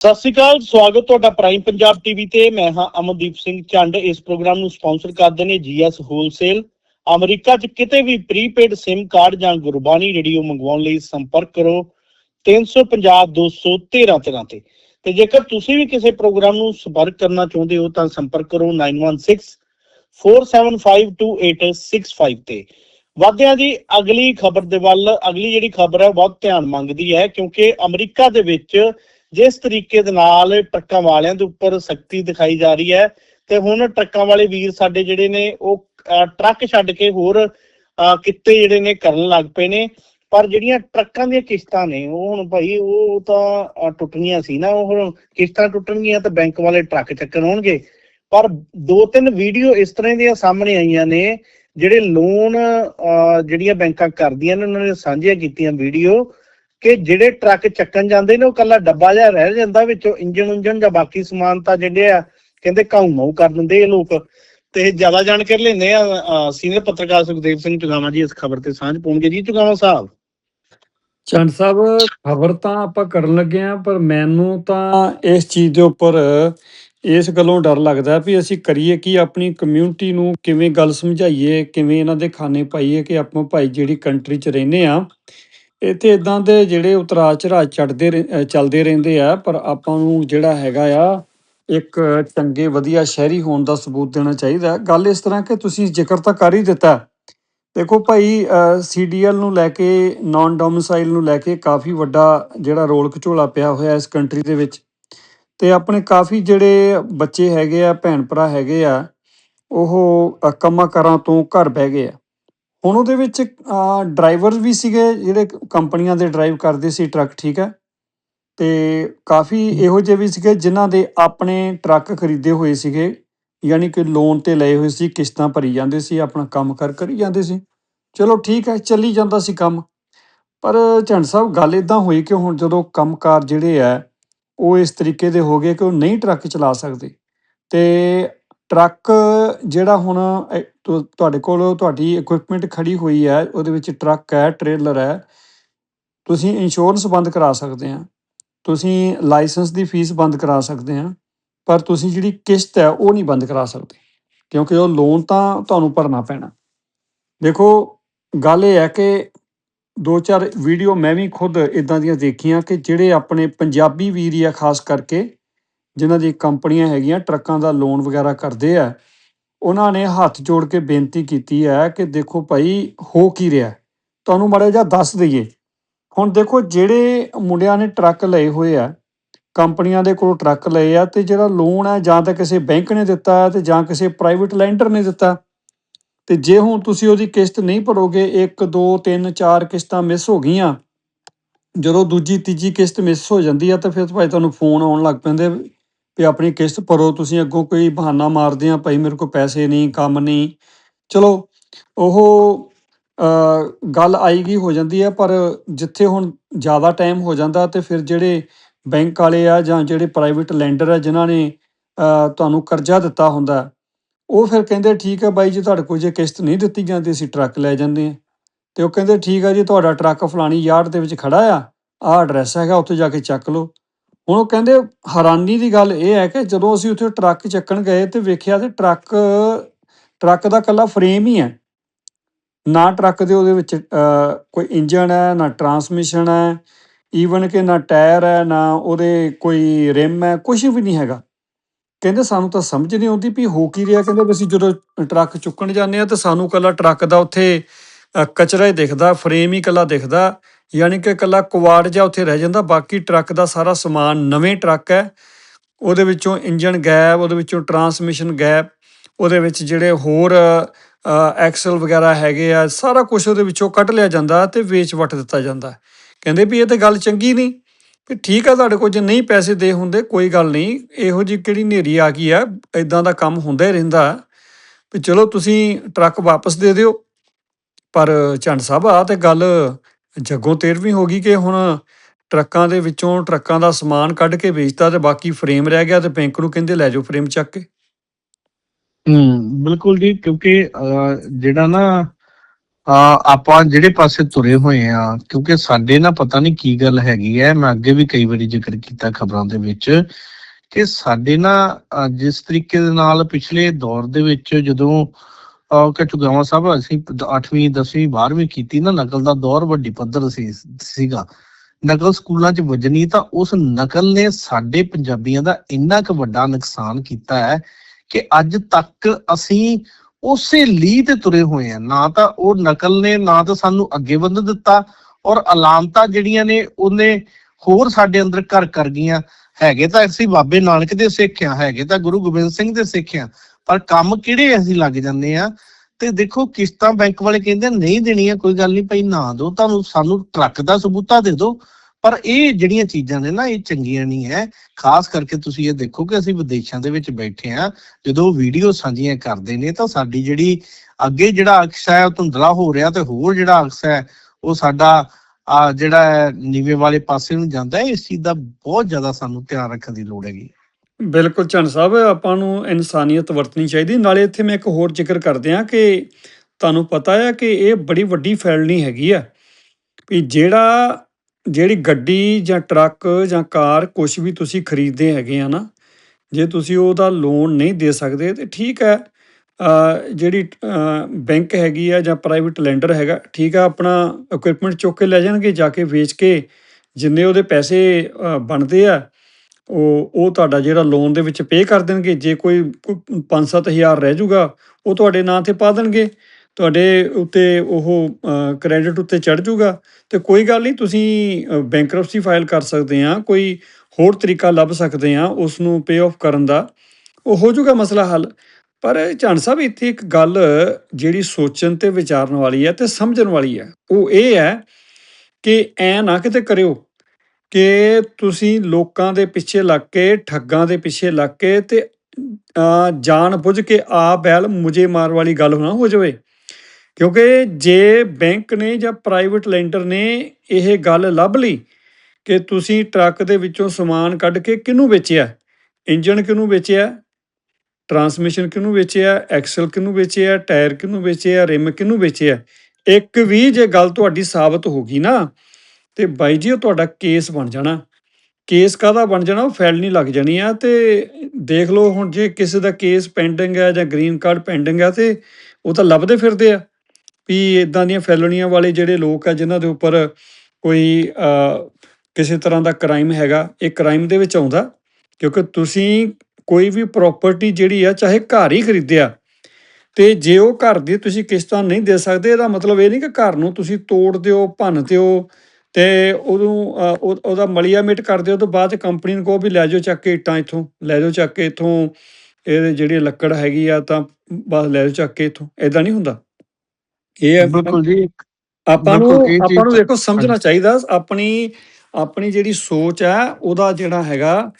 ਸਤਿ ਸ਼੍ਰੀ ਅਕਾਲ, ਸਵਾਗਤ ਤੁਹਾਡਾ ਪ੍ਰਾਈਮ ਪੰਜਾਬ ਟੀਵੀ ਤੇ। ਮੈਂ ਹਾਂ ਅਮਨਦੀਪ ਸਿੰਘ ਚੰਡ। ਇਸ ਪ੍ਰੋਗਰਾਮ ਨੂੰ ਸਪਾਂਸਰ ਕਰਦੇ ਨੇ ਜੀਐਸ ਹੋਲਸੇਲ ਅਮਰੀਕਾ 'ਚ ਕਿਤੇ ਵੀ ਪ੍ਰੀਪੇਡ SIM ਕਾਰਡ ਜਾਂ ਗੁਰਬਾਣੀ ਰੇਡੀਓ ਮੰਗਵਾਉਣ ਲਈ ਸੰਪਰਕ ਕਰੋ। 350 213 ਤੇ। ਤੇ ਜੇਕਰ ਤੁਸੀਂ ਵੀ ਕਿਸੇ ਪ੍ਰੋਗਰਾਮ ਨੂੰ ਸੰਪਰਕ ਕਰਨਾ ਚਾਹੁੰਦੇ ਹੋ, ਤਾਂ ਸੰਪਰਕ ਕਰੋ 916 4752865 ਤੇ। ਵਾਧਿਆਂ ਦੀ ਅਗਲੀ ਖਬਰ ਦੇ ਵੱਲ, ਅਗਲੀ ਜਿਹੜੀ ਖਬਰ ਹੈ, ਬਹੁਤ ਧਿਆਨ ਮੰਗਦੀ ਹੈ, ਕਿਉਂਕਿ ਅਮਰੀਕਾ ਦੇ ਵਿੱਚ ਜਿਸ ਤਰੀਕੇ ਦੇ ਨਾਲ ਟਰੱਕਾਂ ਵਾਲਿਆਂ ਦੇ ਉੱਪਰ ਸਖਤੀ ਦਿਖਾਈ ਜਾ ਰਹੀ ਹੈ ਤੇ ਹੁਣ ਟਰੱਕਾਂ ਵਾਲੇ ਵੀਰ ਸਾਡੇ ਜਿਹੜੇ ਨੇ ਉਹ ਟਰੱਕ ਛੱਡ ਕੇ ਹੋਰ ਅਹ, ਜਿਹੜੇ ਨੇ ਕਰਨ ਲੱਗ ਪਏ ਨੇ। ਪਰ ਜਿਹੜੀਆਂ ਟਰੱਕਾਂ ਦੀਆਂ ਕਿਸ਼ਤਾਂ ਨੇ ਉਹ ਹੁਣ ਭਾਈ ਉਹ ਤਾਂ ਟੁੱਟਣੀਆਂ ਸੀ ਨਾ। ਉਹ ਹੁਣ ਕਿਸ਼ਤਾਂ ਟੁੱਟਣਗੀਆਂ ਤਾਂ ਬੈਂਕ ਵਾਲੇ ਟਰੱਕ ਚੱਕਣ ਹੋਣਗੇ। ਪਰ ਦੋ ਤਿੰਨ ਵੀਡੀਓ ਇਸ ਤਰ੍ਹਾਂ ਦੀਆਂ ਸਾਹਮਣੇ ਆਈਆਂ ਨੇ ਜਿਹੜੇ ਲੋਨ ਜਿਹੜੀਆਂ ਬੈਂਕਾਂ ਕਰਦੀਆਂ ਨੇ ਉਹਨਾਂ ਨੇ ਸਾਂਝੀਆਂ ਕੀਤੀਆਂ ਵੀਡੀਓ। ਕਿ ਜਿਹੜੇ ਟਰੱਕ ਚੱਕਣ ਜਾਂਦੇ ਨੇ, ਉਹ ਕੱਲਾ ਡੱਬਾ ਜਿਹਾ ਰਹਿ ਜਾਂਦਾ ਵਿੱਚੋਂ ਇੰਜਨ ਉਂਜਨ ਜਾਂ ਬਾਕੀ ਸਮਾਨ ਤਾਂ ਜਿਹੜੇ ਆ, ਕਹਿੰਦੇ ਘਾਉ ਮਾਊ ਕਰ ਦਿੰਦੇ ਇਹ ਲੋਕ। ਤੇ ਜ਼ਿਆਦਾ ਜਾਣਕਾਰੀ ਲੈਂਦੇ ਆ ਸੀਨੀਅਰ ਪੱਤਰਕਾਰ ਸੁਖਦੇਵ ਸਿੰਘ ਚੁਗਾਵਾ ਜੀ ਇਸ ਖਬਰ ਤੇ ਸਾਂਝ ਪਾਉਣਗੇ ਜੀ। ਚੁਗਾਵਾ ਸਾਹਿਬ। ਚੰਦ ਸਾਹਿਬ, ਖਬਰ ਤਾਂ ਆਪਾਂ ਕਰਨ ਲੱਗੇ ਆ, ਪਰ ਮੈਨੂੰ ਤਾਂ ਇਸ ਚੀਜ਼ ਦੇ ਉੱਪਰ ਇਸ ਗੱਲੋਂ ਡਰ ਲੱਗਦਾ ਵੀ ਅਸੀਂ ਕਰੀਏ ਕੀ, ਆਪਣੀ ਕਮਿਊਨਿਟੀ ਨੂੰ ਕਿਵੇਂ ਗੱਲ ਸਮਝਾਈਏ, ਕਿਵੇਂ ਇਹਨਾਂ ਦੇ ਖਾਨੇ ਪਾਈਏ ਕਿ ਆਪਾਂ ਭਾਈ ਜਿਹੜੀ ਕੰਟਰੀ 'ਚ ਰਹਿੰਦੇ ਆ ਇੱਥੇ ਇਦਾਂ ਦੇ ਜਿਹੜੇ ਉਤਰਾਅ ਚੜਾਅ ਚੜਦੇ ਰਹਿ- ਚੱਲਦੇ ਰਹਿੰਦੇ ਆ, ਪਰ ਆਪਾਂ ਨੂੰ ਜਿਹੜਾ ਹੈਗਾ ਆ, ਇੱਕ ਚੰਗੇ ਵਧੀਆ ਸ਼ਹਿਰੀ ਹੋਣ ਦਾ ਸਬੂਤ ਦੇਣਾ ਚਾਹੀਦਾ ਗੱਲ ਇਸ ਤਰ੍ਹਾਂ ਕਿ ਤੁਸੀਂ ਜ਼ਿਕਰ ਤਾਂ ਕਰ ਹੀ ਦਿੱਤਾ। ਦੇਖੋ ਭਾਈ ਸੀਡੀਐਲ ਨੂੰ ਲੈ ਕੇ ਨਾਨ ਡੋਮਿਸਾਈਲ ਨੂੰ ਲੈ ਕੇ ਕਾਫੀ ਵੱਡਾ ਜਿਹੜਾ ਰੋਲ ਘਚੋਲਾ ਪਿਆ ਹੋਇਆ ਇਸ ਕੰਟਰੀ ਦੇ ਵਿੱਚ। ਤੇ ਆਪਣੇ ਕਾਫੀ ਜਿਹੜੇ ਬੱਚੇ ਹੈਗੇ ਆ, ਭੈਣ ਭਰਾ ਹੈਗੇ ਆ, ਉਹ ਕੰਮਾਂ ਕਾਰਾਂ ਤੋਂ ਘਰ ਬਹਿ ਗਏ ਆ। ਹੁਣ ਉਹਦੇ ਵਿੱਚ ਡਰਾਈਵਰ ਵੀ ਸੀਗੇ, ਜਿਹੜੇ ਕੰਪਨੀਆਂ ਦੇ ਡਰਾਈਵ ਕਰਦੇ ਸੀ ਟਰੱਕ ਠੀਕ ਹੈ? ਤੇ ਕਾਫੀ ਇਹੋ ਜਿਹੇ ਵੀ ਸੀਗੇ ਜਿਨ੍ਹਾਂ ਦੇ ਆਪਣੇ ਟਰੱਕ ਖਰੀਦੇ ਹੋਏ ਸੀਗੇ, ਯਾਨੀ ਕਿ ਲੋਨ ਤੇ ਲਏ ਹੋਏ ਸੀ, ਕਿਸ਼ਤਾਂ ਭਰੀ ਜਾਂਦੇ ਸੀ, ਆਪਣਾ ਕੰਮ ਕਰ, ਕਰੀ ਜਾਂਦੇ ਸੀ। ਚਲੋ ਠੀਕ ਹੈ, ਚੱਲੀ ਜਾਂਦਾ ਸੀ ਕੰਮ। ਪਰ ਝੰਡ ਸਾਹਿਬ, ਗੱਲ ਇਦਾਂ ਹੋਈ ਕਿ ਹੁਣ ਜਦੋਂ ਕੰਮਕਾਰ ਜਿਹੜੇ ਆ ਉਹ ਇਸ ਤਰੀਕੇ ਦੇ ਹੋ ਗਏ ਕਿ ਉਹ ਨਹੀਂ ਟਰੱਕ ਚਲਾ ਸਕਦੇ। ਤੇ ਟਰੱਕ ਜਿਹੜਾ ਹੁਣ ਤੁਹਾਡੇ ਕੋਲ ਤੁਹਾਡੀ ਇਕਵਿਪਮੈਂਟ ਖੜੀ ਹੋਈ ਹੈ, ਉਹਦੇ ਵਿੱਚ ਟਰੱਕ ਹੈ ਟ੍ਰੇਲਰ ਹੈ। ਤੁਸੀਂ ਇੰਸ਼ੋਰੈਂਸ ਬੰਦ ਕਰਾ ਸਕਦੇ ਆ ਤੁਸੀਂ ਲਾਇਸੈਂਸ ਦੀ ਫੀਸ ਬੰਦ ਕਰਾ ਸਕਦੇ ਆ ਪਰ ਤੁਸੀਂ ਜਿਹੜੀ ਕਿਸ਼ਤ ਹੈ, ਉਹ ਨਹੀਂ ਬੰਦ ਕਰਾ ਸਕਦੇ, ਕਿਉਂਕਿ ਉਹ ਲੋਨ ਤਾਂ ਤੁਹਾਨੂੰ ਭਰਨਾ ਪੈਣਾ। ਦੇਖੋ, ਗੱਲ ਇਹ ਹੈ ਕਿ ਦੋ ਚਾਰ ਵੀਡੀਓ ਮੈਂ ਵੀ ਖੁਦ ਇਦਾਂ ਦੀਆਂ ਦੇਖੀਆਂ ਕਿ ਜਿਹੜੇ ਆਪਣੇ ਪੰਜਾਬੀ ਵੀਰ ਆ, ਖਾਸ ਕਰਕੇ ਜਿਨ੍ਹਾਂ ਦੀ ਕੰਪਨੀਆਂ ਹੈਗੀਆਂ, ਟਰੱਕਾਂ ਦਾ ਲੋਨ ਵਗੈਰਾ ਕਰਦੇ ਆ, ਉਹਨਾਂ ਨੇ ਹੱਥ ਜੋੜ ਕੇ ਬੇਨਤੀ ਕੀਤੀ ਹੈ ਕਿ ਦੇਖੋ ਭਾਈ, ਹੋ ਕੀ ਰਿਹਾ ਤੁਹਾਨੂੰ ਮਾੜਾ ਜਿਹਾ ਦੱਸ ਦਈਏ। ਹੁਣ ਦੇਖੋ, ਜਿਹੜੇ ਮੁੰਡਿਆਂ ਨੇ ਟਰੱਕ ਲਏ ਹੋਏ ਆ, ਕੰਪਨੀਆਂ ਦੇ ਕੋਲ ਟਰੱਕ ਲਏ ਆ, ਤੇ ਜਿਹੜਾ ਲੋਨ ਹੈ, ਜਾਂ ਤਾਂ ਕਿਸੇ ਬੈਂਕ ਨੇ ਦਿੱਤਾ ਹੈ, ਤੇ ਜਾਂ ਕਿਸੇ ਪ੍ਰਾਈਵੇਟ ਲੈਂਡਰ ਨੇ ਦਿੱਤਾ। ਤੇ ਜੇ ਹੁਣ ਤੁਸੀਂ ਉਹਦੀ ਕਿਸ਼ਤ ਨਹੀਂ ਭਰੋਗੇ 1 2 3 4 ਕਿਸ਼ਤਾਂ ਮਿਸ ਹੋ ਗਈਆਂ, ਜਦੋਂ ਦੂਜੀ, ਤੀਜੀ ਕਿਸ਼ਤ ਮਿਸ ਹੋ ਜਾਂਦੀ ਆ, ਤਾਂ ਫਿਰ ਭਾਈ ਤੁਹਾਨੂੰ ਫੋਨ ਆਉਣ ਲੱਗ ਪੈਂਦੇ ਵੀ ਆਪਣੀ ਕਿਸ਼ਤ ਭਰੋ, ਤੁਸੀਂ ਅੱਗੋਂ ਕੋਈ ਬਹਾਨਾ ਮਾਰਦੇ ਆ, ਭਾਈ ਮੇਰੇ ਕੋਲ ਪੈਸੇ ਨਹੀਂ, ਕੰਮ ਨਹੀਂ। ਚਲੋ, ਉਹ ਗੱਲ ਆਈਗੀ ਹੋ ਜਾਂਦੀ ਹੈ ਪਰ ਜਿੱਥੇ ਹੁਣ ਜ਼ਿਆਦਾ ਟਾਈਮ ਹੋ ਜਾਂਦਾ ਤੇ ਫਿਰ ਜਿਹੜੇ ਬੈਂਕ ਵਾਲੇ ਆ ਜਾਂ ਜਿਹੜੇ ਪ੍ਰਾਈਵੇਟ ਲੈਂਡਰ ਆ, ਜਿਨ੍ਹਾਂ ਨੇ ਤੁਹਾਨੂੰ ਕਰਜ਼ਾ ਦਿੱਤਾ ਹੁੰਦਾ, ਉਹ ਫਿਰ ਕਹਿੰਦੇ, ਠੀਕ ਹੈ ਬਾਈ ਜੀ, ਤੁਹਾਡੇ ਕੋਲ ਜੇ ਕਿਸ਼ਤ ਨਹੀਂ ਦਿੱਤੀ ਜਾਂਦੀ, ਅਸੀਂ ਟਰੱਕ ਲੈ ਜਾਂਦੇ ਆ ਤੇ ਉਹ ਕਹਿੰਦੇ, ਠੀਕ ਆ ਜੀ, ਤੁਹਾਡਾ ਟਰੱਕ ਫਲਾਣੀ ਯਾਰਡ ਦੇ ਵਿੱਚ ਖੜਾ ਆ, ਆਹ ਐਡਰੈਸ ਹੈਗਾ, ਉੱਥੇ ਜਾ ਕੇ ਚੱਕ ਲਓ। ਹੁਣ ਉਹ ਕਹਿੰਦੇ ਹੈਰਾਨੀ ਦੀ ਗੱਲ ਇਹ ਹੈ ਕਿ ਜਦੋਂ ਅਸੀਂ ਉੱਥੇ ਟਰੱਕ ਚੱਕਣ ਗਏ ਤੇ ਵੇਖਿਆ ਤੇ ਟਰੱਕ ਟਰੱਕ ਦਾ ਕੱਲਾ ਫਰੇਮ ਹੀ ਹੈ। ਨਾ ਟਰੱਕ ਦੇ ਉਹਦੇ ਵਿੱਚ ਕੋਈ ਇੰਜਨ ਹੈ, ਨਾ ਟਰਾਂਸਮਿਸ਼ਨ ਹੈ ਈਵਨ ਕਿ ਨਾ ਟਾਇਰ ਹੈ, ਨਾ ਉਹਦੇ ਕੋਈ ਰਿਮ ਹੈ ਕੁਝ ਵੀ ਨਹੀਂ ਹੈਗਾ। ਕਹਿੰਦੇ ਸਾਨੂੰ ਤਾਂ ਸਮਝ ਨਹੀਂ ਆਉਂਦੀ ਵੀ ਹੋ ਕੀ ਰਿਹਾ। ਕਹਿੰਦੇ ਵੀ ਅਸੀਂ ਜਦੋਂ ਟਰੱਕ ਚੁੱਕਣ ਜਾਂਦੇ ਆ ਤਾਂ ਸਾਨੂੰ ਕੱਲਾ ਟਰੱਕ ਦਾ ਉੱਥੇ ਕਚਰਾ ਹੀ ਦਿਖਦਾ ਫਰੇਮ ਹੀ ਕੱਲਾ ਦਿਖਦਾ। ਯਾਨੀ ਕਿ ਇਕੱਲਾ ਕੁਆੜ ਜਿਹਾ ਉੱਥੇ ਰਹਿ ਜਾਂਦਾ, ਬਾਕੀ ਟਰੱਕ ਦਾ ਸਾਰਾ ਸਮਾਨ ਨਵੇਂ ਟਰੱਕ ਹੈ। ਉਹਦੇ ਵਿੱਚੋਂ ਇੰਜਨ ਗੈਪ ਉਹਦੇ ਵਿੱਚੋਂ ਟਰਾਂਸਮਿਸ਼ਨ ਗੈਪ ਉਹਦੇ ਵਿੱਚ ਜਿਹੜੇ ਹੋਰ ਐਕਸਲ ਵਗੈਰਾ ਹੈਗੇ ਆ, ਸਾਰਾ ਕੁਝ ਉਹਦੇ ਵਿੱਚੋਂ ਕੱਢ ਲਿਆ ਜਾਂਦਾ ਤੇ ਵੇਚ ਵਟ ਦਿੱਤਾ ਜਾਂਦਾ। ਕਹਿੰਦੇ ਵੀ ਇਹ ਤਾਂ ਗੱਲ ਚੰਗੀ ਨਹੀਂ ਕਿ ਠੀਕ ਆ ਤੁਹਾਡੇ ਕੋਲ, ਜੇ ਨਹੀਂ ਪੈਸੇ ਦੇ ਹੁੰਦੇ, ਕੋਈ ਗੱਲ ਨਹੀਂ, ਇਹੋ ਜਿਹੀ ਕਿਹੜੀ ਨੇਰੀ ਆ ਗਈ ਆ ਇਦਾਂ ਦਾ ਕੰਮ ਹੁੰਦਾ ਹੀ ਰਹਿੰਦਾ। ਵੀ ਚਲੋ ਤੁਸੀਂ ਟਰੱਕ ਵਾਪਸ ਦੇ ਦਿਓ, ਪਰ ਝੰਡ ਸਾਹਿਬ ਆ ਤੇ ਗੱਲ ਜੱਗੋਂ ਤੇਰਵੀਂ ਹੋ ਗਈ ਕਿ ਹੁਣ ਟਰੱਕਾਂ ਦੇ ਵਿੱਚੋਂ ਟਰੱਕਾਂ ਦਾ ਸਮਾਨ ਕੱਢ ਕੇ ਵੇਚਤਾ ਤੇ ਬਾਕੀ ਫਰੇਮ ਰਹਿ ਗਿਆ ਤੇ ਬੈਂਕ ਨੂੰ ਕਹਿੰਦੇ ਲੈ ਜਾਓ ਫਰੇਮ ਚੱਕ ਕੇ। ਹੂੰ, ਬਿਲਕੁਲ ਜੀ, ਕਿਉਂਕਿ ਜਿਹੜਾ ਨਾ ਆਪਾਂ ਜਿਹੜੇ ਪਾਸੇ ਤੁਰੇ ਹੋਏ ਆ, ਕਿਉਂਕਿ ਸਾਡੇ ਨਾ ਪਤਾ ਨਹੀਂ ਕੀ ਗੱਲ ਹੈਗੀ ਹੈ ਮੈਂ ਅੱਗੇ ਵੀ ਕਈ ਵਾਰੀ ਜ਼ਿਕਰ ਕੀਤਾ ਖਬਰਾਂ ਦੇ ਵਿੱਚ ਕਿ ਸਾਡੇ ਨਾ ਜਿਸ ਤਰੀਕੇ ਦੇ ਨਾਲ ਪਿਛਲੇ ਦੌਰ ਦੇ ਵਿੱਚ ਜਦੋਂ ਕਿ ਚੁਗਾਵਾ ਸਾਹਿਬ, ਅਸੀਂ 8ਵੀਂ 10ਵੀਂ 12ਵੀਂ ਕੀਤੀ ਨਾ ਨਕਲ ਦਾ ਦੌਰ, ਵੱਡੀ ਪੱਧਰ ਸੀ, ਸੀਗਾ। ਨਕਲ ਸਕੂਲਾਂ 'ਚ ਵਜਣੀ ਤਾਂ ਉਸ ਨਕਲ ਨੇ ਸਾਡੇ ਪੰਜਾਬੀਆਂ ਦਾ ਇੰਨਾ ਕੁ ਵੱਡਾ ਨੁਕਸਾਨ ਕੀਤਾ ਹੈ ਕਿ ਅੱਜ ਤੱਕ ਅਸੀਂ ਉਸੇ ਲੀਹ ਤੇ ਤੁਰੇ ਹੋਏ ਆ ਨਾ ਤਾਂ ਉਹ ਨਕਲ ਨੇ, ਨਾ ਤਾਂ ਸਾਨੂੰ ਅੱਗੇ ਵਧਣ ਦਿੱਤਾ ਔਰ ਅਲਾਮਤਾਂ ਜਿਹੜੀਆਂ ਨੇ, ਉਹਨੇ ਹੋਰ ਸਾਡੇ ਅੰਦਰ ਘਰ ਕਰ ਗਈਆਂ। ਹੈਗੇ ਤਾਂ ਅਸੀਂ ਬਾਬੇ ਨਾਨਕ ਦੇ ਸਿੱਖਿਆ ਹੈਗੇ ਤਾਂ ਗੁਰੂ ਗੋਬਿੰਦ ਸਿੰਘ ਦੇ ਸਿੱਖਿਆ ਪਰ ਕੰਮ ਕਿਹੜੇ ਅਸੀਂ ਲੱਗ ਜਾਂਦੇ ਆ? ਤੇ ਦੇਖੋ, ਕਿਸ਼ਤਾਂ ਬੈਂਕ ਵਾਲੇ ਕਹਿੰਦੇ ਨਹੀਂ ਦੇਣੀਆਂ, ਕੋਈ ਗੱਲ ਨਹੀਂ ਭਾਈ, ਨਾ ਦਿਓ, ਤੁਹਾਨੂੰ ਸਾਨੂੰ ਟਰੱਕ ਦਾ ਸਬੂਤਾ ਦੇ ਦਿਓ। ਪਰ ਇਹ ਜਿਹੜੀਆਂ ਚੀਜ਼ਾਂ ਨੇ ਨਾ, ਇਹ ਚੰਗੀਆਂ ਨਹੀਂ ਹੈ ਖਾਸ ਕਰਕੇ ਤੁਸੀਂ ਇਹ ਦੇਖੋ ਕਿ ਅਸੀਂ ਵਿਦੇਸ਼ਾਂ ਦੇ ਵਿੱਚ ਬੈਠੇ ਆ, ਜਦੋਂ ਵੀਡੀਓ ਸਾਂਝੀਆਂ ਕਰਦੇ ਨੇ, ਤਾਂ ਸਾਡੀ ਜਿਹੜੀ ਅੱਗੇ ਜਿਹੜਾ ਅਕਸ ਹੈ, ਉਹ ਧੁੰਦਲਾ ਹੋ ਰਿਹਾ ਤੇ ਹੋਰ ਜਿਹੜਾ ਅਕਸ ਹੈ, ਉਹ ਸਾਡਾ ਜਿਹੜਾ ਹੈ, ਨੀਵੇਂ ਵਾਲੇ ਪਾਸੇ ਨੂੰ ਜਾਂਦਾ ਹੈ, ਇਸ ਚੀਜ਼ ਦਾ ਬਹੁਤ ਜ਼ਿਆਦਾ ਸਾਨੂੰ ਧਿਆਨ ਰੱਖਣ ਦੀ ਲੋੜ ਹੈਗੀ। ਬਿਲਕੁਲ ਚੰਨ ਸਾਹਿਬ, ਆਪਾਂ ਨੂੰ ਇਨਸਾਨੀਅਤ ਵਰਤਣੀ ਚਾਹੀਦੀ। ਨਾਲੇ ਇੱਥੇ ਮੈਂ ਇੱਕ ਹੋਰ ਜ਼ਿਕਰ ਕਰਦੇ ਆ ਕਿ ਤੁਹਾਨੂੰ ਪਤਾ ਹੈ ਕਿ ਇਹ ਬੜੀ ਵੱਡੀ ਫੈਲਣੀ ਹੈਗੀ ਆ। ਵੀ ਜਿਹੜਾ, ਜਿਹੜੀ ਗੱਡੀ ਜਾਂ ਟਰੱਕ ਜਾਂ ਕਾਰ ਕੁਝ ਵੀ ਤੁਸੀਂ ਖਰੀਦਦੇ ਹੈਗੇ ਆ ਨਾ, ਜੇ ਤੁਸੀਂ ਉਹਦਾ ਲੋਨ ਨਹੀਂ ਦੇ ਸਕਦੇ, ਤੇ ਠੀਕ ਹੈ ਜਿਹੜੀ ਬੈਂਕ ਹੈਗੀ ਆ ਜਾਂ ਪ੍ਰਾਈਵੇਟ ਲੈਂਡਰ ਹੈਗਾ, ਠੀਕ ਆ, ਆਪਣਾ ਇਕਵਿਪਮੈਂਟ ਚੁੱਕ ਕੇ ਲੈ ਜਾਣਗੇ, ਜਾ ਕੇ ਵੇਚ ਕੇ ਜਿੰਨੇ ਉਹਦੇ ਪੈਸੇ ਬਣਦੇ ਆ ਉਹ ਉਹ ਤੁਹਾਡਾ ਜਿਹੜਾ ਲੋਨ ਦੇ ਵਿੱਚ ਪੇ ਕਰ ਦੇਣਗੇ, ਜੇ ਕੋਈ 5-7000 ਰਹਿ ਜਾਊਗਾ, ਉਹ ਤੁਹਾਡੇ ਨਾਂ ਤੇ ਪਾ ਦੇਣਗੇ। ਤੁਹਾਡੇ ਉੱਤੇ ਉਹ ਕ੍ਰੈਡਿਟ ਉੱਤੇ ਚੜ ਜਾਊਗਾ। ਤੇ ਕੋਈ ਗੱਲ ਨਹੀਂ, ਤੁਸੀਂ ਬੈਂਕਰਪਸੀ ਫਾਈਲ ਕਰ ਸਕਦੇ ਆ ਕੋਈ ਹੋਰ ਤਰੀਕਾ ਲੱਭ ਸਕਦੇ ਆ ਉਸ ਨੂੰ ਪੇ ਆਫ ਕਰਨ ਦਾ। ਉਹ ਹੋ ਜਾਊਗਾ ਮਸਲਾ ਹੱਲ। ਪਰ ਝਾਨ ਸਾਹਿਬ, ਇੱਥੇ ਇੱਕ ਗੱਲ ਜਿਹੜੀ ਸੋਚਣ ਤੇ ਵਿਚਾਰਨ ਵਾਲੀ ਹੈ ਤੇ ਸਮਝਣ ਵਾਲੀ ਹੈ। ਉਹ ਇਹ ਹੈ ਕਿ ਐ ਨਾ ਕਿਤੇ ਕਰਿਓ। ਕਿ ਤੁਸੀਂ ਲੋਕਾਂ ਦੇ ਪਿੱਛੇ ਲੱਗ ਕੇ, ਠੱਗਾਂ ਦੇ ਪਿੱਛੇ ਲੱਗ ਕੇ ਤੇ ਜਾਣ ਬੁੱਝ ਕੇ ਆ ਬੈਲ ਮੁਝੇ ਮਾਰ ਵਾਲੀ ਗੱਲ ਨਾ ਹੋ ਜਾਵੇ। ਕਿਉਂਕਿ ਜੇ ਬੈਂਕ ਨੇ ਜਾਂ ਪ੍ਰਾਈਵੇਟ ਲੈਂਡਰ ਨੇ ਇਹ ਗੱਲ ਲੱਭ ਲਈ ਕਿ ਤੁਸੀਂ ਟਰੱਕ ਦੇ ਵਿੱਚੋਂ ਸਮਾਨ ਕੱਢ ਕੇ ਕਿਹਨੂੰ ਵੇਚਿਆ? ਇੰਜਨ ਕਿਹਨੂੰ ਵੇਚਿਆ? ਟਰਾਂਸਮਿਸ਼ਨ ਕਿਹਨੂੰ ਵੇਚਿਆ? ਐਕਸਲ ਕਿਹਨੂੰ ਵੇਚਿਆ? ਟਾਇਰ ਕਿਹਨੂੰ ਵੇਚਿਆ? ਰਿਮ ਕਿਹਨੂੰ ਵੇਚਿਆ? ਇੱਕ ਵੀ ਜੇ ਗੱਲ ਤੁਹਾਡੀ ਸਾਬਤ ਹੋ ਗਈ ਨਾ ਤੇ ਬਾਈ ਜੀ ਉਹ ਤੁਹਾਡਾ ਕੇਸ ਬਣ ਜਾਣਾ। ਕੇਸ ਕਾਹਦਾ ਬਣ ਜਾਣਾ? ਉਹ ਫਾਈਲ ਨਹੀਂ ਲੱਗ ਜਾਣੀ ਆ ਤੇ ਦੇਖ ਲਓ ਹੁਣ ਜੇ ਕਿਸੇ ਦਾ ਕੇਸ ਪੈਂਡਿੰਗ ਹੈ ਜਾਂ ਗ੍ਰੀਨ ਕਾਰਡ ਪੈਂਡਿੰਗ ਹੈ ਤੇ ਉਹ ਤਾਂ ਲੱਭਦੇ ਫਿਰਦੇ ਆ। ਵੀ ਇਦਾਂ ਦੀਆਂ ਫੈਲਣੀਆਂ ਵਾਲੇ ਜਿਹੜੇ ਲੋਕ ਆ, ਜਿਨ੍ਹਾਂ ਦੇ ਉੱਪਰ ਕੋਈ ਕਿਸੇ ਤਰ੍ਹਾਂ ਦਾ ਕ੍ਰਾਈਮ ਹੈਗਾ, ਇਹ ਕ੍ਰਾਈਮ ਦੇ ਵਿੱਚ ਆਉਂਦਾ। ਕਿਉਂਕਿ ਤੁਸੀਂ ਕੋਈ ਵੀ ਪ੍ਰਾਪਰਟੀ ਜਿਹੜੀ ਆ, ਚਾਹੇ ਘਰ ਹੀ ਖਰੀਦਿਆ ਤੇ ਜੇ ਉਹ ਘਰ ਦੀ ਤੁਸੀਂ ਕਿਸ਼ਤਾਂ ਨਹੀਂ ਦੇ ਸਕਦੇ, ਇਹਦਾ ਮਤਲਬ ਇਹ ਨਹੀਂ ਕਿ ਘਰ ਨੂੰ ਤੁਸੀਂ ਤੋੜ ਦਿਓ, ਭੰਨ ਦਿਓ ਤੇ ਉਹ- ਉਹਦਾ ਮਲੀਆ ਮਿਟ ਕਰ ਦਿਓ ਤੋਂ ਬਾਅਦ ਕੰਪਨੀ ਨੂੰ ਕਹੋ ਵੀ ਲੈ ਜਾਓ ਚੱਕ ਕੇ ਇੱਟਾਂ ਇੱਥੋਂ ਲੈ ਜਾਓ ਚੱਕ ਕੇ ਇੱਥੋਂ ਇਹ ਜਿਹੜੀ ਲੱਕੜ ਹੈਗੀ ਆ ਤਾਂ ਬਸ ਲੈ ਜਾਓ ਚੱਕ ਕੇ ਇੱਥੋਂ ਐਦਾਂ ਨਹੀਂ ਹੁੰਦਾ। ਇਹ ਬਿਲਕੁਲ ਜੀ। ਆਪਾਂ ਨੂੰ ਆਪਾਂ ਨੂੰ ਦੇਖੋ ਸਮਝਣਾ ਚਾਹੀਦਾ ਆਪਣੀ ਆਪਣੀ ਜਿਹੜੀ ਸੋਚ ਹੈ ਉਹਦਾ ਜਿਹੜਾ ਹੈਗਾ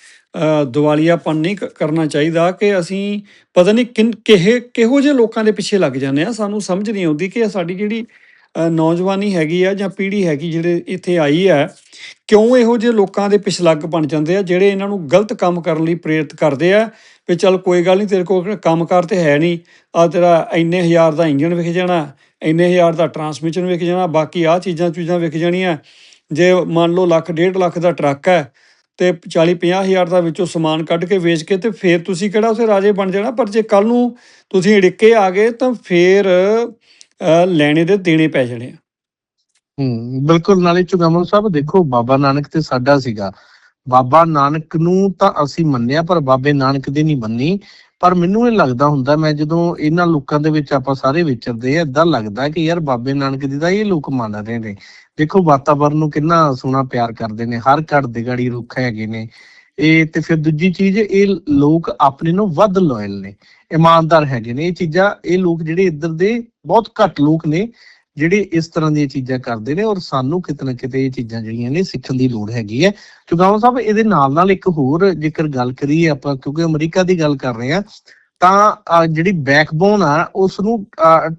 ਦਿਵਾਲੀਆਪਨ ਨਹੀਂ ਕਰਨਾ ਚਾਹੀਦਾ ਕਿ ਅਸੀਂ ਪਤਾ ਨਹੀਂ ਕਿਹੇ ਕਿਹੋ ਜਿਹੇ ਲੋਕਾਂ ਦੇ ਪਿੱਛੇ ਲੱਗ ਜਾਂਦੇ ਆ ਸਾਨੂੰ ਸਮਝ ਨਹੀਂ ਆਉਂਦੀ ਕਿ ਸਾਡੀ ਜਿਹੜੀ ਨੌਜਵਾਨੀ ਹੈਗੀ ਆ ਜਾਂ ਪੀੜ੍ਹੀ ਹੈਗੀ ਜਿਹੜੇ ਇੱਥੇ ਆਈ ਹੈ ਕਿਉਂ ਇਹੋ ਜਿਹੇ ਲੋਕਾਂ ਦੇ ਪਿਛਲੱਗ ਬਣ ਜਾਂਦੇ ਆ, ਜਿਹੜੇ ਇਹਨਾਂ ਨੂੰ ਗਲਤ ਕੰਮ ਕਰਨ ਲਈ ਪ੍ਰੇਰਿਤ ਕਰਦੇ ਆ ਵੀ ਚੱਲ ਕੋਈ ਗੱਲ ਨਹੀਂ, ਤੇਰੇ ਕੋਲ ਕੰਮਕਾਰ ਤੇ ਹੈ ਨਹੀਂ ਆ ਤੇਰਾ ਇੰਨੇ ਹਜ਼ਾਰ ਦਾ ਇੰਜਨ ਵਿਖ ਜਾਣਾ, ਇੰਨੇ ਹਜ਼ਾਰ ਦਾ ਟਰਾਂਸਮਿਸ਼ਨ ਵਿਖ ਜਾਣਾ, ਬਾਕੀ ਆ ਚੀਜ਼ਾਂ ਚੀਜ਼ਾਂ ਵਿਖ ਜਾਣੀਆਂ, ਜੇ ਮੰਨ ਲਓ ਲੱਖ, ਡੇਢ ਲੱਖ ਦਾ ਟਰੱਕ ਹੈ ਤੇ 40 50 ਹਜ਼ਾਰ ਦਾ ਵਿੱਚੋਂ ਸਮਾਨ ਕੱਢ ਕੇ ਵੇਚ ਕੇ ਤੇ ਫੇਰ ਤੁਸੀਂ ਕਿਹੜਾ ਉਸੇ ਰਾਜੇ ਬਣ ਜਾਣਾ, ਪਰ ਜੇ ਕੱਲ ਨੂੰ ਤੁਸੀਂ ਅੜਿੱਕੇ ਆ ਗਏ ਤਾਂ ਫੇਰ ਲੈਣੇ ਦੇ ਦੇਣੇ ਪੈ ਜਾਣੇ ਆ। ਹੂੰ, ਬਿਲਕੁਲ। ਨਾਲੇ ਚੁਗਾਮਨ ਸਾਹਿਬ, ਦੇਖੋ, ਬਾਬਾ ਨਾਨਕ ਤੇ ਸਾਡਾ ਸੀਗਾ। ਬਾਬਾ ਨਾਨਕ ਨੂੰ ਤਾਂ ਅਸੀਂ ਮੰਨਿਆ, ਪਰ ਬਾਬੇ ਨਾਨਕ ਦੀ ਨਹੀਂ ਮੰਨੀ। ਪਰ ਮੈਨੂੰ ਇਹ ਲੱਗਦਾ ਹੁੰਦਾ, ਮੈਂ ਜਦੋਂ ਇਹਨਾਂ ਲੋਕਾਂ ਦੇ ਵਿੱਚ ਆਪਾਂ ਸਾਰੇ ਵਿਚਰਦੇ ਆ ਇਦਾਂ ਲੱਗਦਾ ਕਿ ਯਾਰ ਬਾਬੇ ਨਾਨਕ ਦੀ ਤਾਂ ਇਹ ਲੋਕ ਮੰਨ ਰਹੇ ਨੇ। ਦੇਖੋ, ਵਾਤਾਵਰਨ ਨੂੰ ਕਿੰਨਾ ਸੋਹਣਾ ਪਿਆਰ ਕਰਦੇ ਨੇ। ਹਰ ਘਰ ਦੇ ਗਾੜੀ ਰੁੱਖ ਹੈਗੇ ਨੇ। ਇਹ ਤੇ ਫਿਰ ਦੂਜੀ ਚੀਜ਼, ਇਹ ਲੋਕ ਆਪਣੇ ਨੂੰ ਵੱਧ ਲਾਇਲ ਨੇ, ਇਮਾਨਦਾਰ ਹੈਗੇ ਨੇ। ਇਹ ਚੀਜ਼ਾਂ, ਇਹ ਲੋਕ ਜਿਹੜੇ ਇੱਧਰ ਦੇ ਬਹੁਤ ਘੱਟ ਲੋਕ ਨੇ, ਜਿਹੜੇ ਇਸ ਤਰ੍ਹਾਂ ਦੀਆਂ ਚੀਜ਼ਾਂ ਕਰਦੇ ਨੇ ਔਰ ਸਾਨੂੰ ਕਿਤੇ ਨਾ ਕਿਤੇ ਇਹ ਚੀਜ਼ਾਂ ਜਿਹੜੀਆਂ ਨੇ ਸਿੱਖਣ ਦੀ ਲੋੜ ਹੈਗੀ ਹੈ। ਚੁਗਾਵਾ ਸਾਹਿਬ, ਇਹਦੇ ਨਾਲ ਨਾਲ ਇੱਕ ਹੋਰ ਜੇਕਰ ਗੱਲ ਕਰੀਏ ਆਪਾਂ, ਕਿਉਂਕਿ ਅਮਰੀਕਾ ਦੀ ਗੱਲ ਕਰ ਰਹੇ ਆ ਤਾਂ ਜਿਹੜੀ ਬੈਕਬੋਨ ਆ ਉਸ ਨੂੰ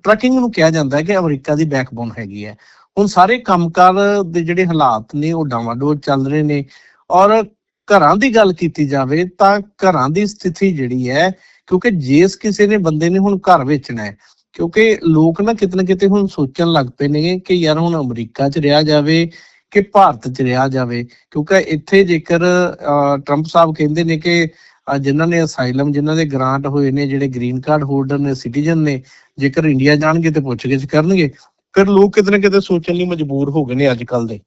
ਟਰੱਕਿੰਗ ਨੂੰ ਕਿਹਾ ਜਾਂਦਾ ਹੈ ਕਿ ਅਮਰੀਕਾ ਦੀ ਬੈਕਬੋਨ ਹੈਗੀ ਹੈ। ਹੁਣ ਸਾਰੇ ਕੰਮਕਾਰ ਦੇ ਜਿਹੜੇ ਹਾਲਾਤ ਨੇ, ਉਹ ਡਾਵਾਡੋਲ ਚੱਲ ਰਹੇ ਨੇ ਔਰ ਘਰਾਂ ਦੀ ਗੱਲ ਕੀਤੀ ਜਾਵੇ ਤਾਂ ਘਰਾਂ ਦੀ ਸਥਿਤੀ ਜਿਹੜੀ ਹੈ ਕਿਉਂਕਿ ਜੇਸ ਕਿਸੇ ਨੇ ਬੰਦੇ ਨੇ ਹੁਣ ਘਰ ਵੇਚਣਾ ਹੈ ਕਿਉਂਕਿ ਲੋਕ ਨਾ ਕਿਤੇ ਨਾ ਕਿਤੇ ਹੁਣ ਸੋਚਣ ਲੱਗ ਪਏ ਨੇ ਕਿ ਯਾਰ ਹੁਣ ਅਮਰੀਕਾ 'ਚ ਰਿਹਾ ਜਾਵੇ ਕਿ ਭਾਰਤ 'ਚ ਰਿਹਾ ਜਾਵੇ ਕਿਉਂਕਿ ਇੱਥੇ ਜੇਕਰ ਟਰੰਪ ਸਾਹਿਬ ਕਹਿੰਦੇ ਨੇ ਕਿ ਅਹ, ਜਿਨ੍ਹਾਂ ਨੇ ਅਸਾਈਲਮ ਜਿਨ੍ਹਾਂ ਦੇ ਗ੍ਰਾਂਟ ਹੋਏ ਨੇ ਜਿਹੜੇ ਗ੍ਰੀਨ ਕਾਰਡ ਹੋਲਡਰ ਨੇ ਸਿਟੀਜ਼ਨ ਨੇ ਜੇਕਰ ਇੰਡੀਆ ਜਾਣਗੇ ਤੇ ਪੁੱਛਗਿੱਛ ਕਰਨਗੇ ਫਿਰ ਲੋਕ ਕਿਤੇ ਨਾ ਕਿਤੇ ਸੋਚਣ ਲਈ ਮਜਬੂਰ ਹੋ ਗਏ ਨੇ ਅੱਜ ਕੱਲ ਦੇ।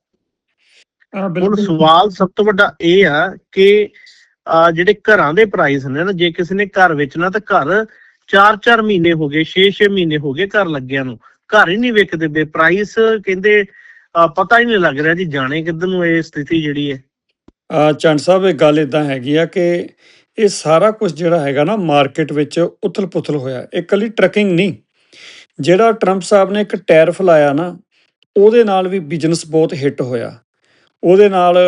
ਹੁਣ ਸਵਾਲ ਸਭ ਤੋਂ ਵੱਡਾ ਇਹ ਆ ਕਿ ਜਿਹੜੇ ਘਰਾਂ ਦੇ ਪ੍ਰਾਈਸ ਨੇ ਨਾ ਜੇ ਕਿਸੇ ਨੇ ਘਰ ਵੇਚਣਾ ਤਾਂ ਘਰ 4-4 ਮਹੀਨੇ ਹੋ ਗਏ 6-6 ਮਹੀਨੇ ਹੋ ਗਏ ਘਰ ਲੱਗਿਆਂ ਨੂੰ। ਘਰ ਹੀ ਨਹੀਂ ਵਿਕਦੇ ਬੇ ਪ੍ਰਾਈਸ ਕਹਿੰਦੇ ਪਤਾ ਹੀ ਨਹੀਂ ਲੱਗ ਰਿਹਾ ਜੀ ਜਾਣੇ ਕਿੱਧਰ ਨੂੰ ਇਹ ਸਥਿਤੀ ਜਿਹੜੀ ਹੈ। ਆ ਚੰਦ ਸਾਹਿਬ ਇਹ ਗੱਲ ਇਦਾਂ ਹੈਗੀ ਆ ਕਿ ਇਹ ਸਾਰਾ ਕੁਝ ਜਿਹੜਾ ਹੈਗਾ ਨਾ ਮਾਰਕੀਟ ਵਿੱਚ ਉਥਲ-ਪੁਥਲ ਹੋਇਆ। ਇਹ ਕੱਲੀ ਟਰਕਿੰਗ ਨਹੀਂ। ਜਿਹੜਾ ਟਰੰਪ ਸਾਹਿਬ ਨੇ ਇੱਕ ਟੈਰਿਫ ਲਾਇਆ ਨਾ ਉਹਦੇ ਨਾਲ ਵੀ ਬਿਜ਼ਨਸ ਬਹੁਤ ਹਿੱਟ ਹੋਇਆ। ਉਹਦੇ ਨਾਲ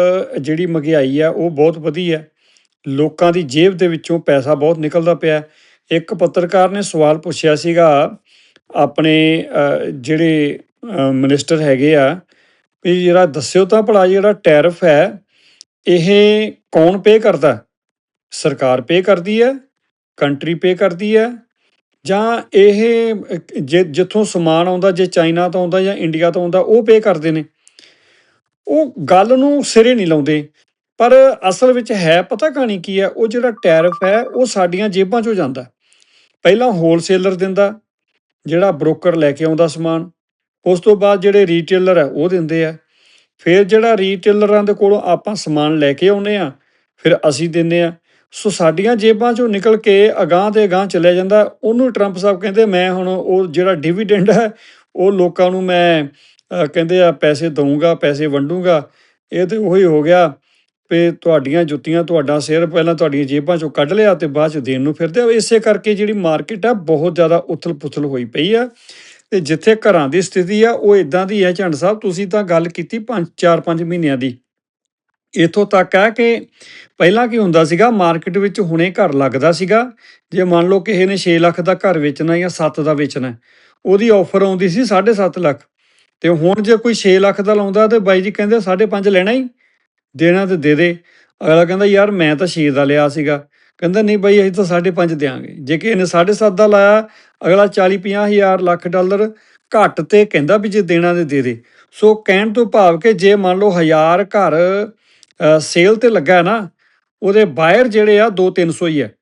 ਜਿਹੜੀ ਮਹਿੰਗਾਈ ਆ, ਉਹ ਬਹੁਤ ਵਧੀ ਹੈ ਲੋਕਾਂ ਦੀ ਜੇਬ ਦੇ ਵਿੱਚੋਂ ਪੈਸਾ ਬਹੁਤ ਨਿਕਲਦਾ ਪਿਆ। ਇੱਕ ਪੱਤਰਕਾਰ ਨੇ ਸਵਾਲ ਪੁੱਛਿਆ ਸੀਗਾ, ਆਪਣੇ ਜਿਹੜੇ ਮਿਨਿਸਟਰ ਹੈਗੇ ਆ, ਵੀ ਜਿਹੜਾ ਦੱਸਿਓ ਤਾਂ ਭਲਾ ਜਿਹੜਾ ਟੈਰਿਫ ਹੈ, ਇਹ ਕੌਣ ਪੇ ਕਰਦਾ? ਸਰਕਾਰ ਪੇ ਕਰਦੀ ਹੈ? ਕੰਟਰੀ ਪੇ ਕਰਦੀ ਹੈ? ਜਾਂ ਇਹ, ਜੇ, ਜਿੱਥੋਂ ਸਮਾਨ ਆਉਂਦਾ, ਜੇ ਚਾਈਨਾ ਤੋਂ ਆਉਂਦਾ ਜਾਂ ਇੰਡੀਆ ਤੋਂ ਆਉਂਦਾ, ਉਹ ਪੇ ਕਰਦੇ ਨੇ? ਉਹ ਗੱਲ ਨੂੰ ਸਿਰੇ ਨਹੀਂ ਲਾਉਂਦੇ। ਪਰ ਅਸਲ ਵਿੱਚ ਹੈ, ਪਤਾ ਕਹਾਣੀ ਕੀ ਹੈ? ਉਹ ਜਿਹੜਾ ਟੈਰਿਫ ਹੈ, ਉਹ ਸਾਡੀਆਂ ਜੇਬਾਂ 'ਚੋਂ ਜਾਂਦਾ। ਪਹਿਲਾਂ ਹੋਲਸੇਲਰ ਦਿੰਦਾ, ਜਿਹੜਾ ਬ੍ਰੋਕਰ ਲੈ ਕੇ ਆਉਂਦਾ ਸਮਾਨ। ਉਸ ਤੋਂ ਬਾਅਦ ਜਿਹੜੇ ਰੀਟੇਲਰ ਹੈ, ਉਹ ਦਿੰਦੇ ਆ। ਫਿਰ ਜਿਹੜਾ ਰੀਟੇਲਰਾਂ ਦੇ ਕੋਲੋਂ ਆਪਾਂ ਸਮਾਨ ਲੈ ਕੇ ਆਉਨੇ ਆ ਫਿਰ ਅਸੀਂ ਦਿੰਨੇ ਆ ਸੋ ਸਾਡੀਆਂ ਜੇਬਾਂ ਚੋਂ ਨਿਕਲ ਕੇ ਅਗਾਂਹ ਦੇ ਅਗਾਂਹ ਚੱਲਿਆ ਜਾਂਦਾ। ਉਹਨੂੰ ਟਰੰਪ ਸਾਹਿਬ ਕਹਿੰਦੇ, ਮੈਂ ਹੁਣ ਉਹ ਜਿਹੜਾ ਡਿਵੀਡੈਂਡ ਹੈ, ਉਹ ਲੋਕਾਂ ਨੂੰ ਮੈਂ ਕਹਿੰਦੇ ਆ, ਪੈਸੇ ਦਊਂਗਾ, ਪੈਸੇ ਵੰਡੂੰਗਾ। ਇਹ ਤੇ ਉਹੀ ਹੋ ਗਿਆ ਵੀ ਤੁਹਾਡੀਆਂ ਜੁੱਤੀਆਂ ਤੁਹਾਡਾ ਸਿਰ ਪਹਿਲਾਂ ਤੁਹਾਡੀਆਂ ਜੇਬਾਂ ਚੋਂ ਕੱਢ ਲਿਆ ਤੇ ਬਾਅਦ ਚ ਦੇਣ ਨੂੰ ਫਿਰਦੇ ਆ ਇਸੇ ਕਰਕੇ ਜਿਹੜੀ ਮਾਰਕੀਟ ਆ, ਬਹੁਤ ਜ਼ਿਆਦਾ ਉਥਲ-ਪੁਥਲ ਹੋਈ ਪਈ ਆ। ਤੇ ਜਿੱਥੇ ਘਰਾਂ ਦੀ ਸਥਿਤੀ ਆ, ਉਹ ਇਦਾਂ ਦੀ ਹੈ ਝੰਡ ਸਾਹਿਬ, ਤੁਸੀਂ ਤਾਂ ਗੱਲ ਕੀਤੀ 5 4-5 ਮਹੀਨਿਆਂ ਦੀ। ਇਥੋਂ ਤੱਕ ਹੈ ਕਿ ਪਹਿਲਾਂ ਕੀ ਹੁੰਦਾ ਸੀਗਾ, ਮਾਰਕੀਟ ਵਿੱਚ ਹੁਣੇ ਘਰ ਲੱਗਦਾ ਸੀਗਾ। ਜੇ ਮੰਨ ਲਓ ਕਿਸੇ ਨੇ 6 ਲੱਖ ਦਾ ਘਰ ਵੇਚਣਾ ਜਾਂ 7 ਦਾ ਵੇਚਣਾ, ਉਹਦੀ ਆਫਰ ਆਉਂਦੀ ਸੀ 7.5 ਲੱਖ। ਤੇ ਹੁਣ ਜੇ ਕੋਈ 6 ਲੱਖ ਦਾ ਲਾਉਂਦਾ ਤੇ ਬਾਈ ਜੀ ਕਹਿੰਦੇ 5.5 ਲੈਣਾ ਹੀ, ਦੇਣਾ ਤੇ ਦੇ ਦੇ। ਅਗਲਾ ਕਹਿੰਦਾ, ਯਾਰ ਮੈਂ ਤਾਂ 6 ਦਾ ਲਿਆ ਸੀਗਾ। ਕਹਿੰਦਾ, ਨਹੀਂ ਬਾਈ, ਅਸੀਂ ਤਾਂ 5.5 ਦੇਾਂਗੇ ਜੇ ਕਿਸੇ ਨੇ 7.5 ਦਾ ਲਾਇਆ, ਅਗਲਾ 40 50 ਹਜ਼ਾਰ ਲੱਖ ਡਾਲਰ ਘੱਟ ਤੇ ਕਹਿੰਦਾ ਵੀ ਜੇ ਦੇਣਾ ਤੇ ਦੇ ਦੇ। ਸੋ ਕਹਿਣ ਤੋਂ ਭਾਵ ਕਿ ਜੇ ਮੰਨ ਲਓ 1000 ਘਰ ਸੇਲ ਤੇ ਲੱਗਾ ਨਾ, ਉਹਦੇ ਬਾਇਰ ਜਿਹੜੇ ਆ 2 300 ਹੀ ਹੈ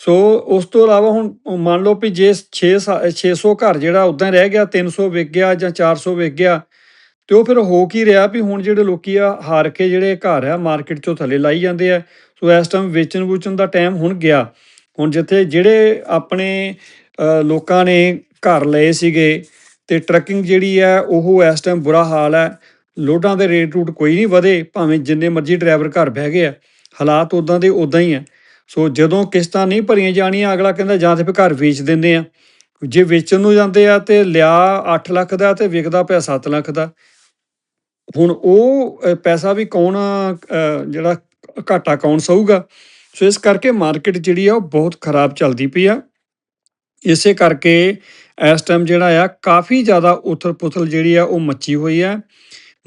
ਸੋ ਉਸ ਤੋਂ ਇਲਾਵਾ ਹੁਣ ਮੰਨ ਲਓ ਵੀ ਜੇ 6 600 ਘਰ ਜਿਹੜਾ ਉਦਾਂ ਰਹਿ ਗਿਆ 300 ਵਿਕ ਗਿਆ ਜਾਂ 400 ਵਿਕ ਗਿਆ, ਤੇ ਉਹ ਫਿਰ ਹੋ ਕੀ ਰਿਹਾ ਵੀ ਹੁਣ ਜਿਹੜੇ ਲੋਕੀ ਆ ਹਾਰ ਕੇ ਜਿਹੜੇ ਘਰ ਆ ਮਾਰਕੀਟ ਚੋਂ ਥੱਲੇ ਲਾਈ ਜਾਂਦੇ ਆ, ਸੋ ਇਸ ਟਾਈਮ ਵੇਚਣ ਵੂਚਣ ਦਾ ਟਾਈਮ ਹੁਣ ਗਿਆ। ਹੁਣ ਜਿੱਥੇ ਜਿਹੜੇ ਆਪਣੇ ਲੋਕਾਂ ਨੇ ਘਰ ਲਏ ਸੀਗੇ ਤੇ ਟਰੱਕਿੰਗ ਜਿਹੜੀ ਹੈ ਉਹ ਇਸ ਟਾਈਮ ਬੁਰਾ ਹਾਲ ਹੈ ਲੋਡਾਂ ਦੇ ਰੇਟ ਰੂਟ ਕੋਈ ਨਹੀਂ ਵਧੇ, ਭਾਵੇਂ ਜਿੰਨੇ ਮਰਜ਼ੀ ਡਰਾਈਵਰ ਘਰ ਬਹਿ ਗਏ ਆ, ਹਾਲਾਤ ਉਦਾਂ ਦੇ ਉਦਾਂ ਹੀ ਆ। ਸੋ ਜਦੋਂ ਕਿਸ਼ਤਾਂ ਨਹੀਂ ਭਰੀਆਂ ਜਾਣੀਆਂ, ਅਗਲਾ ਕਹਿੰਦਾ, ਜਾਂ ਤੇ ਫਿਰ ਘਰ ਵੇਚ ਦਿੰਦੇ ਆ। ਜੇ ਵੇਚਣ ਨੂੰ ਜਾਂਦੇ ਆ ਤੇ ਲਿਆ 8 ਲੱਖ ਦਾ ਤੇ ਵਿਕਦਾ ਪਿਆ 7 ਲੱਖ ਦਾ। ਹੁਣ ਉਹ ਪੈਸਾ ਵੀ ਕੌਣ ਜਿਹੜਾ ਘਾਟਾ ਕੌਣ ਸਹੂਗਾ? ਸੋ ਇਸ ਕਰਕੇ ਮਾਰਕੀਟ ਜਿਹੜੀ ਆ, ਉਹ ਬਹੁਤ ਖਰਾਬ ਚੱਲਦੀ ਪਈ ਆ। ਇਸੇ ਕਰਕੇ ਇਸ ਟਾਈਮ ਜਿਹੜਾ ਆ, ਕਾਫੀ ਜ਼ਿਆਦਾ ਉਥਲ-ਪੁਥਲ ਜਿਹੜੀ ਆ, ਉਹ ਮੱਚੀ ਹੋਈ ਆ।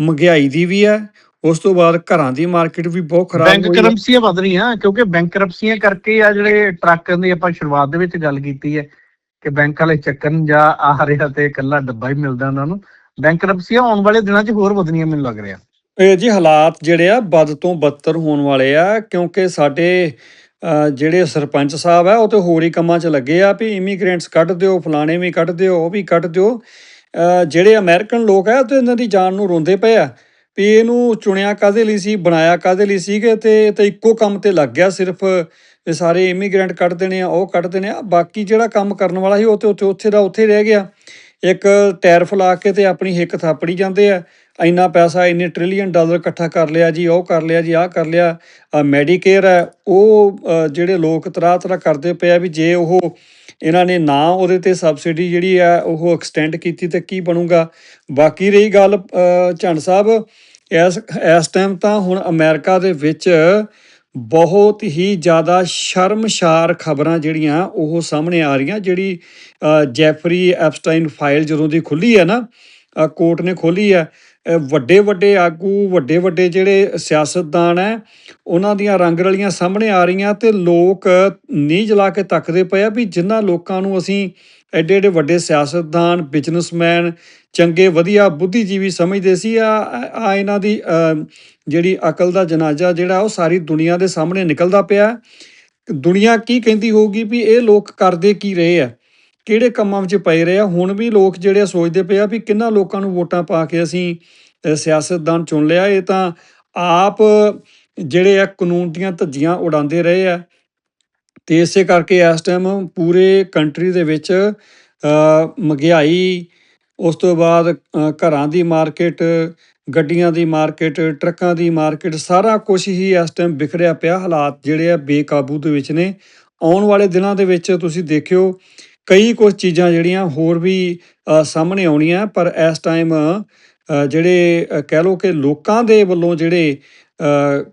ਮਹਿੰਗਾਈ ਦੀ ਵੀ ਆ। ਉਸ ਤੋਂ ਬਾਅਦ ਘਰਾਂ ਦੀ ਮਾਰਕੀਟ ਵੀ ਬਹੁਤ ਖਰਾਬ ਬੈਂਕ ਹੋਈ ਆ ਕਰੰਸੀਆਂ ਵਧ ਰਹੀਆਂ ਕਿਉਂਕਿ ਬੈਂਕ ਕਰੰਸੀਆਂ ਕਰਕੇ ਆ ਜਿਹੜੇ ਟਰੱਕ ਦੀ ਆਪਾਂ ਸ਼ੁਰੂਆਤ ਦੇ ਵਿੱਚ ਗੱਲ ਕੀਤੀ ਹੈ ਕਿ ਬੈਂਕ ਵਾਲੇ ਚੱਕਣ ਜਾਂ ਆ ਰਿਹਾ ਤੇ ਇਕੱਲਾ ਡੱਬਾ ਹੀ ਮਿਲਦਾ ਉਹਨਾਂ ਨੂੰ। ਬੈਂਕ ਕਰੰਸੀਆਂ ਆਉਣ ਵਾਲੇ ਦਿਨਾਂ 'ਚ ਹੋਰ ਵਧਣੀਆਂ ਮੈਨੂੰ ਲੱਗ ਰਿਹਾ ਇਹ ਜੀ ਹਾਲਾਤ ਜਿਹੜੇ ਆ ਬਦ ਤੋਂ ਬੱਤਰ ਹੋਣ ਵਾਲੇ ਆ ਕਿਉਂਕਿ ਸਾਡੇ ਜਿਹੜੇ ਸਰਪੰਚ ਸਾਹਿਬ ਆ ਉਹ ਤੇ ਹੋਰ ਹੀ ਕੰਮਾਂ 'ਚ ਲੱਗੇ ਆ ਵੀ ਇਮੀਗ੍ਰੈਂਟਸ ਕੱਢ ਦਿਓ ਫਲਾਣੇ ਵੀ ਕੱਢ ਦਿਓ ਉਹ ਵੀ ਕੱਢ ਦਿਓ। ਜਿਹੜੇ ਅਮਰੀਕਨ ਲੋਕ ਆ ਉਹ ਤੇ ਇਹਨਾਂ ਦੀ ਜਾਨ ਨੂੰ ਰੋਂਦੇ ਪਏ ਆ। ਵੀ ਇਹਨੂੰ ਚੁਣਿਆ ਕਾਦੇ ਲਈ ਸੀ, ਬਣਾਇਆ ਕਾਦੇ ਲਈ ਸੀਗੇ ਤੇ ਇਹ ਤਾਂ ਇੱਕੋ ਕੰਮ ਤੇ ਲੱਗ ਗਿਆ ਸਿਰਫ, ਇਹ ਸਾਰੇ ਇਮੀਗ੍ਰੈਂਟ ਕੱਢ ਦੇਣੇ ਆ, ਉਹ ਕੱਢ ਦੇਣੇ ਆ, ਬਾਕੀ ਜਿਹੜਾ ਕੰਮ ਕਰਨ ਵਾਲਾ ਸੀ ਉਹ ਤੇ ਉੱਥੇ ਉੱਥੇ ਦਾ ਉੱਥੇ ਰਹਿ ਗਿਆ। ਇੱਕ ਟੈਰਿਫ ਫਲਾ ਕੇ ਤੇ ਆਪਣੀ ਹਿੱਕ ਥਾਪੜੀ ਜਾਂਦੇ ਆ, ਇੰਨਾ ਪੈਸਾ, ਇੰਨੇ ਟ੍ਰਿਲੀਅਨ ਡਾਲਰ ਇਕੱਠਾ ਕਰ ਲਿਆ ਜੀ, ਉਹ ਕਰ ਲਿਆ ਜੀ, ਆਹ ਕਰ ਲਿਆ ਮੈਡੀਕੇਅਰ ਹੈ, ਉਹ ਜਿਹੜੇ ਲੋਕ ਤਰਾ ਤਰਾ ਕਰਦੇ ਪਏ ਆ ਵੀ ਜੇ ਉਹ ਇਹਨਾਂ ਨੇ ਨਾ ਉਹਦੇ ਤੇ ਸਬਸਿਡੀ ਜਿਹੜੀ ਆ, ਉਹ ਐਕਸਟੈਂਡ ਕੀਤੀ ਤੇ ਕੀ ਬਣੂਗਾ। ਬਾਕੀ ਰਹੀ ਗੱਲ ਝੰਡ ਸਾਹਿਬ ਇਸ ਇਸ ਟਾਈਮ ਤਾਂ ਹੁਣ ਅਮਰੀਕਾ ਦੇ ਵਿੱਚ ਬਹੁਤ ਹੀ ਜ਼ਿਆਦਾ ਸ਼ਰਮਸ਼ਾਰ ਖਬਰਾਂ ਜਿਹੜੀਆਂ ਉਹ ਸਾਹਮਣੇ ਆ ਰਹੀਆਂ, ਜਿਹੜੀ ਜੈਫਰੀ ਐਪਸਟਾਈਨ ਫਾਈਲ ਜਦੋਂ ਦੀ ਖੁੱਲੀ ਹੈ ਨਾ ਕੋਰਟ ਨੇ ਖੋਲੀ ਹੈ ਵੱਡੇ ਵੱਡੇ ਆਗੂ, ਵੱਡੇ ਵੱਡੇ ਜਿਹੜੇ ਸਿਆਸਤਦਾਨ ਹੈ, ਉਹਨਾਂ ਦੀਆਂ ਰੰਗ ਰਲੀਆਂ ਸਾਹਮਣੇ ਆ ਰਹੀਆਂ ਤੇ ਲੋਕ ਨੀਂਹ ਜਲਾ ਕੇ ਤੱਕਦੇ ਪਏ ਆ ਵੀ ਜਿਨ੍ਹਾਂ ਲੋਕਾਂ ਨੂੰ ਅਸੀਂ ਐਡੇ ਐਡੇ ਵੱਡੇ ਸਿਆਸਤਦਾਨ ਬਿਜ਼ਨਸਮੈਨ ਚੰਗੇ, ਵਧੀਆ ਬੁੱਧੀਜੀਵੀ ਸਮਝਦੇ ਸੀ। ਆ ਆ ਇਹਨਾਂ ਦੀ ਜਿਹੜੀ ਅਕਲ ਦਾ ਜਨਾਜ਼ਾ ਜਿਹੜਾ, ਉਹ ਸਾਰੀ ਦੁਨੀਆ ਦੇ ਸਾਹਮਣੇ ਨਿਕਲਦਾ ਪਿਆ। ਦੁਨੀਆ ਕੀ ਕਹਿੰਦੀ ਹੋਊਗੀ ਵੀ ਇਹ ਲੋਕ ਕਰਦੇ ਕੀ ਰਹੇ ਆ? ਕਿਹੜੇ ਕੰਮਾਂ ਵਿੱਚ ਪਏ ਰਹੇ ਆ? ਹੁਣ ਵੀ ਲੋਕ ਜਿਹੜੇ ਆ ਸੋਚਦੇ ਪਏ ਆ ਵੀ ਕਿੰਨਾ ਲੋਕਾਂ ਨੂੰ ਵੋਟਾਂ ਪਾ ਕੇ ਅਸੀਂ ਸਿਆਸਤਦਾਨ ਚੁਣ ਲਿਆ। ਇਹ ਤਾਂ ਆਪ ਜਿਹੜੇ ਆ ਕਾਨੂੰਨ ਦੀਆਂ ਧੱਜੀਆਂ ਉਡਾਉਂਦੇ ਰਹੇ ਆ। ਤੇ ਇਸੇ ਕਰਕੇ ਇਸ ਟਾਈਮ ਪੂਰੇ ਕੰਟਰੀ ਦੇ ਵਿੱਚ ਮਹਿੰਗਾਈ, ਉਸ ਤੋਂ ਬਾਅਦ ਘਰਾਂ ਦੀ ਮਾਰਕੀਟ ਗੱਡੀਆਂ ਦੀ ਮਾਰਕੀਟ ਟਰੱਕਾਂ ਦੀ ਮਾਰਕੀਟ ਸਾਰਾ ਕੁਝ ਹੀ ਇਸ ਟਾਈਮ ਵਿਖਰਿਆ ਪਿਆ ਹਾਲਾਤ ਜਿਹੜੇ ਆ ਬੇਕਾਬੂ ਦੇ ਵਿੱਚ ਨੇ। ਆਉਣ ਵਾਲੇ ਦਿਨਾਂ ਦੇ ਵਿੱਚ ਤੁਸੀਂ ਦੇਖਿਓ, ਕਈ ਕੁਝ ਚੀਜ਼ਾਂ ਜਿਹੜੀਆਂ ਹੋਰ ਵੀ ਸਾਹਮਣੇ ਆਉਣੀਆਂ, ਪਰ ਇਸ ਟਾਈਮ ਜਿਹੜੇ ਕਹਿ ਲਓ ਕਿ ਲੋਕਾਂ ਦੇ ਵੱਲੋਂ ਜਿਹੜੇ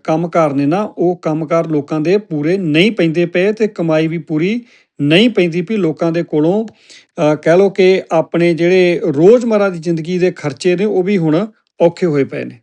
ਕੰਮਕਾਰ ਨੇ ਨਾ, ਉਹ ਕੰਮਕਾਰ ਲੋਕਾਂ ਦੇ ਪੂਰੇ ਨਹੀਂ ਪੈਂਦੇ ਪਏ ਤੇ ਕਮਾਈ ਵੀ ਪੂਰੀ ਨਹੀਂ ਪੈਂਦੀ ਵੀ ਲੋਕਾਂ ਦੇ ਕੋਲੋਂ। ਕਹਿ ਲਓ ਕਿ ਆਪਣੇ ਜਿਹੜੇ ਰੋਜ਼ਮਰਾ ਦੀ ਜ਼ਿੰਦਗੀ ਦੇ ਖਰਚੇ ਨੇ, ਉਹ ਵੀ ਹੁਣ ਔਖੇ ਹੋਏ ਪਏ ਨੇ।